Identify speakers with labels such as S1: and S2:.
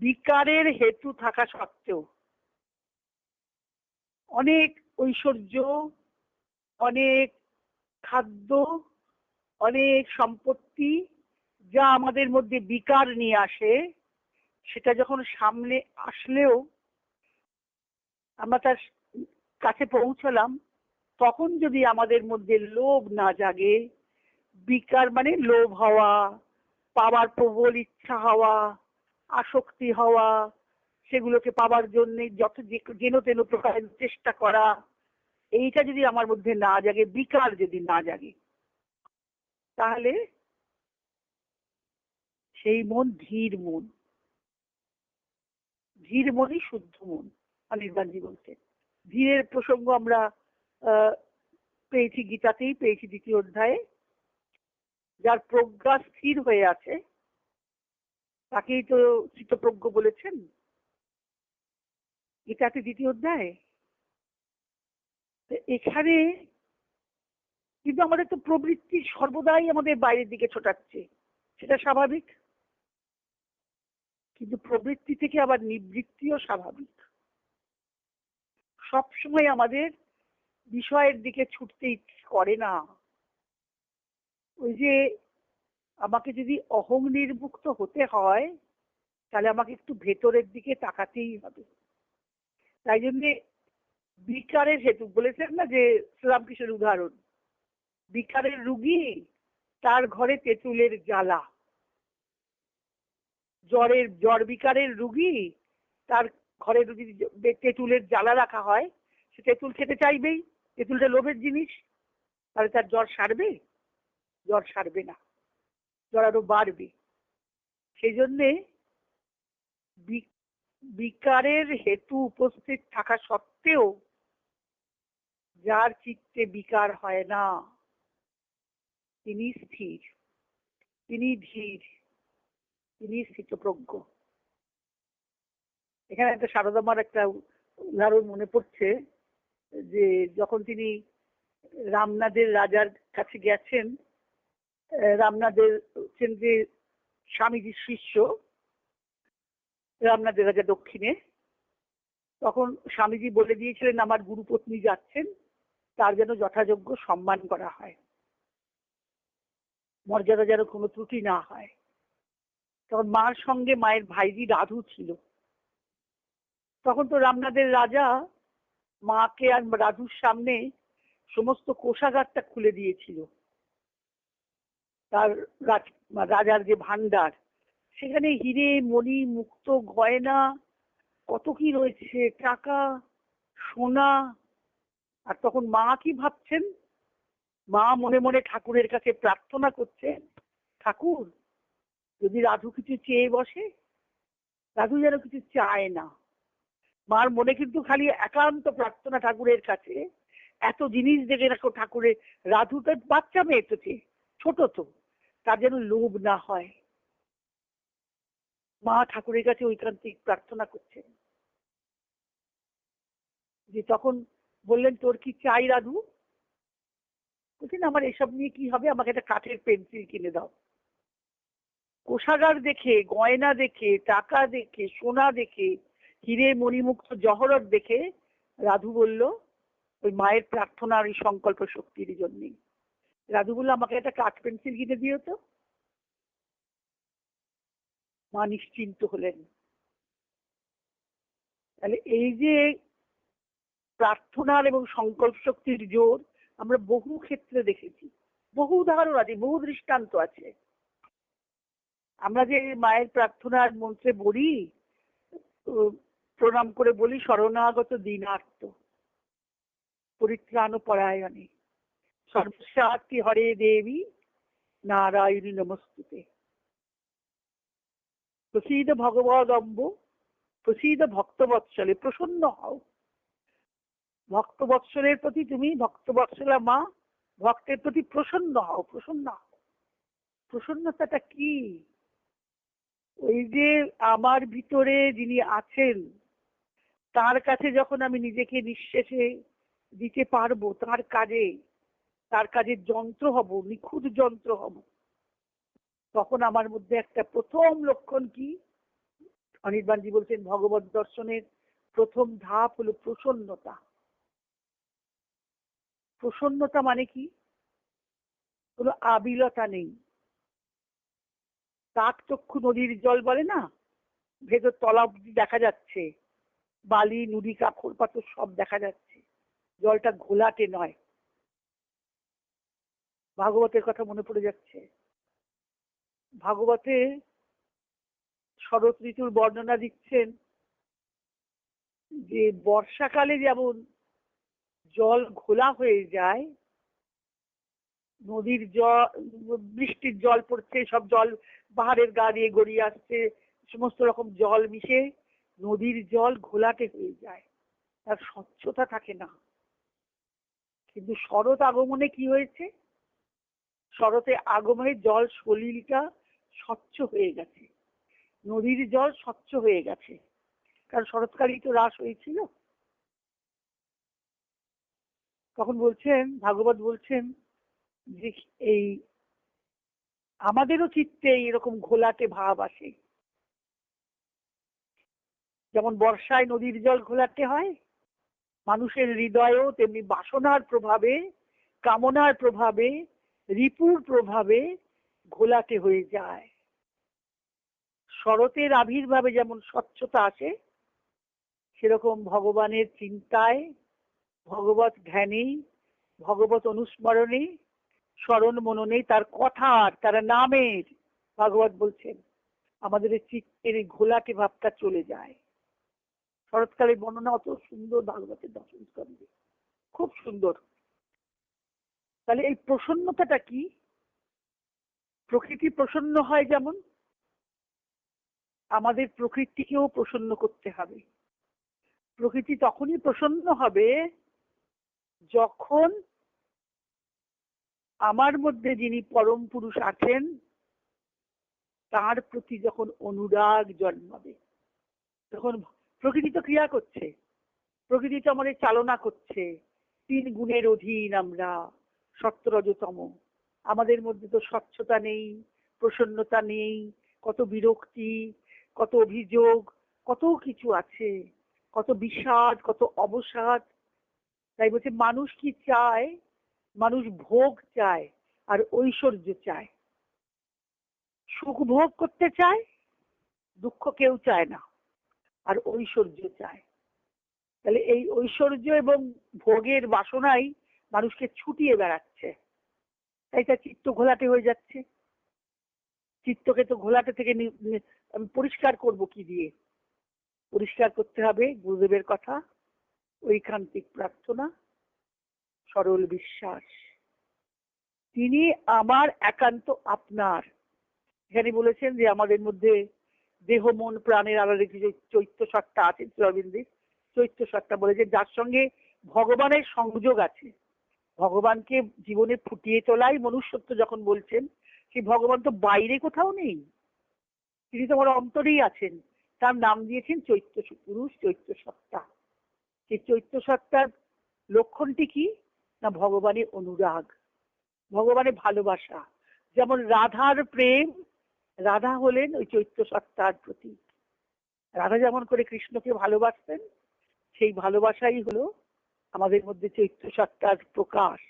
S1: বিকারের হেতু থাকা সত্ত্বেও অনেক ঐশ্বর্য, অনেক খাদ্য, অনেক সম্পত্তি যা আমাদের মধ্যে বিকার নিয়ে আসে, সেটা যখন সামনে আসলেও আমরা তার কাছে পৌঁছলাম, তখন যদি আমাদের মধ্যে লোভ না জাগে, বিকার মানে লোভ হওয়া, পাওয়ার প্রবল ইচ্ছা হওয়া আসক্তি হওয়া, সেগুলোকে পাওয়ার জন্য যত যেন তেন প্রকারের চেষ্টা করা, এইটা যদি আমার মধ্যে না জাগে, বিকার যদি না জাগে, তাহলে সেই মন ধীর মন। ধীর মনই শুদ্ধ মন অনির্বাণজি বলতে ধীরের প্রসঙ্গ আমরা পেয়েছি গীতাতেই, পেয়েছি দ্বিতীয় অধ্যায়ে। যার প্রজ্ঞা স্থির হয়ে আছে তাকেই তো চিত্তপ্রজ্ঞ বলেছেন? এটা গীতাতে দ্বিতীয় অধ্যায়। এখানে কিন্তু আমাদের তো প্রবৃত্তি সর্বদাই আমাদের বাইরের দিকে ছোটাচ্ছে। সেটা স্বাভাবিক। কিন্তু প্রবৃত্তি থেকে আবার নিবৃত্তিও স্বাভাবিক। সবসময় আমাদের বিষয়ের দিকে ছুটতে ইচ্ছে করে না। ওই যে আমাকে যদি অহং নির্মুক্ত হতে হয়, তাহলে আমাকে একটু ভেতরের দিকে তাকাতেই হবে। তাই জন্যে বিকারের হেতু, বলেছেন না যে শ্রীরামকৃষ্ণের উদাহরণ, বিকারের রুগী তার ঘরে তেঁতুলের জ্বালা। জ্বরের, জ্বর বিকারের রুগী তার ঘরে যদি তেঁতুলের জ্বালা রাখা হয়, সে তেঁতুল খেতে চাইবেই, তেঁতুলটা লোভের জিনিস, তাহলে তার জ্বর সারবে? জ্বর সারবে না। জ্বর আরও বাড়বে। সেই জন্যে বিকারের হেতু উপস্থিত থাকা সত্ত্বেও যার চিত্তে বিকার হয় না, তিনি স্থির, তিনি ধীর, তিনি স্থিতপ্রজ্ঞ। এখানে একটা সারদামার একটা উদাহরণ মনে পড়ছে যে, যখন তিনি রামনাদের রাজার কাছে গেছেন রামনাদের হচ্ছেন যে স্বামীজির শিষ্য রামনাদের রাজা দক্ষিণে, তখন স্বামীজি বলে দিয়েছিলেন, আমার গুরুপত্নী যাচ্ছেন, তার যেন যথাযোগ্য সম্মান করা হয়। মর্যাদা যেন কোনো ত্রুটি না হয়। তখন মার সঙ্গে মায়ের ভাইজি রাধু ছিল। তখন তো রামনাদের রাজা মাকে আর রাধুর সামনে সমস্ত কোষাগারটা খুলে দিয়েছিল। তার রাজার যে ভান্ডার সেখানে হিরে, মণি, মুক্ত গয়না, কত কি রয়েছে, টাকা, সোনা। আর তখন মা কি ভাবছেন? মা মনে মনে ঠাকুরের কাছে প্রার্থনা করছেন, ঠাকুর, যদি রাধু কিছু চেয়ে বসে, রাধু যেন কিছু চায় না। মার মনে কিন্তু খালি একান্ত প্রার্থনা ঠাকুরের কাছে, এত জিনিস দেখে রাখো ঠাকুরের রাধু তো বাচ্চা মেয়ে তো ছোট তো। তার যেন লোভ না হয়। মা ঠাকুরের কাছে ঐকান্তিক প্রার্থনা করছেন। যে তখন বললেন, তোর কি চাই রাধু? বলছেন, আমার এসব নিয়ে কি হবে? আমাকে একটা কাঠের পেন্সিল কিনে দাও। কোষাগার দেখে, গয়না দেখে, টাকা দেখে, সোনা দেখে, হিরে মণিমুক্ত জহরত দেখে রাধু বলল, ওই মায়ের প্রার্থনার ওই সংকল্প শক্তির জন্যই। রাধু বলল আমাকে একটা কাঠ পেন্সিল কিনে দিও তো। মা নিশ্চিন্ত হলেন। তাহলে এই যে প্রার্থনার এবং সংকল্প শক্তির জোর আমরা বহু ক্ষেত্রে দেখেছি। বহু উদাহরণ আছে, বহু দৃষ্টান্ত আছে। আমরা যে মায়ের প্রার্থনার মন্ত্রে বলি প্রণাম করে বলি, শরণাগত দিনার্থ পরিত্রাণ পরায়ণে সর্বসাত্রী হরে দেবী, নারায়ণী নমস্তুতে। প্রসিদ ভগবদম্ব, প্রসিদ ভক্তবৎসলে, প্রসন্ন হও। ভক্তবৎসলের প্রতি তুমি, ভক্তবৎসলা মা, ভক্তের প্রতি প্রসন্ন হও প্রসন্ন হও। প্রসন্নতাটা কি? ওই যে আমার ভিতরে যিনি আছেন, তার কাছে যখন আমি নিজেকে নিঃশেষে দিতে পারব, তার কাজে তার কাজের যন্ত্র হব, নিখুঁত যন্ত্র হব। তখন আমার মধ্যে একটা প্রথম লক্ষণ কি? অনির্বাণজি বলছেন, ভগবত দর্শনের প্রথম ধাপ হলো প্রসন্নতা। প্রসন্নতা মানে কি? কোনো আবিলতা নেই। কাকচক্ষু নদীর জল বলে না? ভেতর তলা দেখা যাচ্ছে। বালি, নুড়ি কাকর পাথর সব দেখা যাচ্ছে। জলটা ঘোলাটে নয়। ভাগবতের কথা মনে পড়ে যাচ্ছে। ভাগবতে শরৎ ঋতুর বর্ণনা দিচ্ছেন যে বর্ষাকালে যেমন জল ঘোলা হয়ে যায়, নদীর জল বৃষ্টির জল পড়ছে, সব জল পাহাড়ের গা দিয়ে গড়িয়ে আসছে, সমস্ত রকম জল মিশে নদীর জল ঘোলাটে হয়ে যায়। তার স্বচ্ছতা থাকে না। কিন্তু শরৎ আগমনে কি হয়েছে? শরতে আগমনে জল সলিলটা স্বচ্ছ হয়ে গেছে। নদীর জল স্বচ্ছ হয়ে গেছে। কারণ শরৎকালই তো হ্রাস হয়েছিল। তখন বলছেন, ভাগবত বলছেন যে এই আমাদেরও চিত্তে এরকম ঘোলাটে ভাব আসে। যেমন বর্ষায় নদীর জল ঘোলাটে হয়, মানুষের হৃদয়েও তেমনি বাসনার প্রভাবে, কামনার প্রভাবে রিপুর প্রভাবে ঘোলাটে হয়ে যায়। শরতের আবির্ভাবে যেমন স্বচ্ছতা আসে, সেরকম ভগবানের চিন্তায়, ভগবত ধ্যানে, ভগবত অনুস্মরণে, স্মরণ মননে তার কথার তার নামের ভাগবত বলছেন, আমাদের এই চিত্তের এই ঘোলাটে ভাবটা চলে যায়। শরৎকালের বর্ণনা অত সুন্দর, ভাগবতের দর্শন খুব সুন্দর। তাহলে এই প্রসন্নতাটা কি? প্রকৃতি প্রসন্ন হয় যেমন, আমাদের প্রকৃতিকেও প্রসন্ন করতে হবে। প্রকৃতি তখনই প্রসন্ন হবে যখন আমার মধ্যে যিনি পরম পুরুষ আছেন, তার প্রতি যখন অনুরাগ জন্মাবে। তখন প্রকৃতি তো ক্রিয়া করছে, প্রকৃতি তো আমাদের চালনা করছে, তিন গুণের অধীন আমরা। সত্যরজতম আমাদের মধ্যে তো স্বচ্ছতা নেই, প্রসন্নতা নেই, কত বিরক্তি, কত অভিযোগ, কত কিছু আছে, কত বিষাদ, কত অবসাদ। তাই বলছে, মানুষ কি চায়? মানুষ ভোগ চায় আর ঐশ্বর্য চায়। সুখ ভোগ করতে চায়, দুঃখ কেউ চায় না, আর ঐশ্বর্য চায়। তাহলে এই ঐশ্বর্য এবং ভোগের বাসনাই মানুষকে ছুটিয়ে বেড়াচ্ছে। তাই তার চিত্ত ঘোলাটে হয়ে যাচ্ছে। চিত্তকে তো ঘোলাটে থেকে পরিষ্কার করব কি দিয়ে? পরিষ্কার করতে হবে গুরুদেবের কথা, ঐকান্তিক প্রার্থনা, সরল বিশ্বাস। তিনি আমার একান্ত আপনার। এখানে বলেছেন যে আমাদের মধ্যে দেহ, মন, প্রাণের আলাদা কিছু চৈত্য সত্তা আছে, শ্রীঅরবিন্দের। চৈত্য সত্তা বলেছে, যার সঙ্গে ভগবানের সংযোগ আছে। ভগবানকে জীবনে ফুটিয়ে তোলাই মনুষ্যত্ব যখন বলছেন সেই ভগবান তো বাইরে কোথাও নেই। তিনি তো আমার অন্তরেই আছেন। তার নাম দিয়েছেন চৈত্য পুরুষ চৈত্য সত্তা। সেই চৈত্য সত্তার লক্ষণটি কি? না ভগবানের অনুরাগ, ভগবানের ভালোবাসা। যেমন রাধার প্রেম, রাধা হলেন ওই চৈত্য সত্তার প্রতীক। রাধা যেমন করে কৃষ্ণকে ভালোবাসতেন, সেই ভালোবাসাই হলো আমাদের মধ্যে চৈত্য সত্তার প্রকাশ।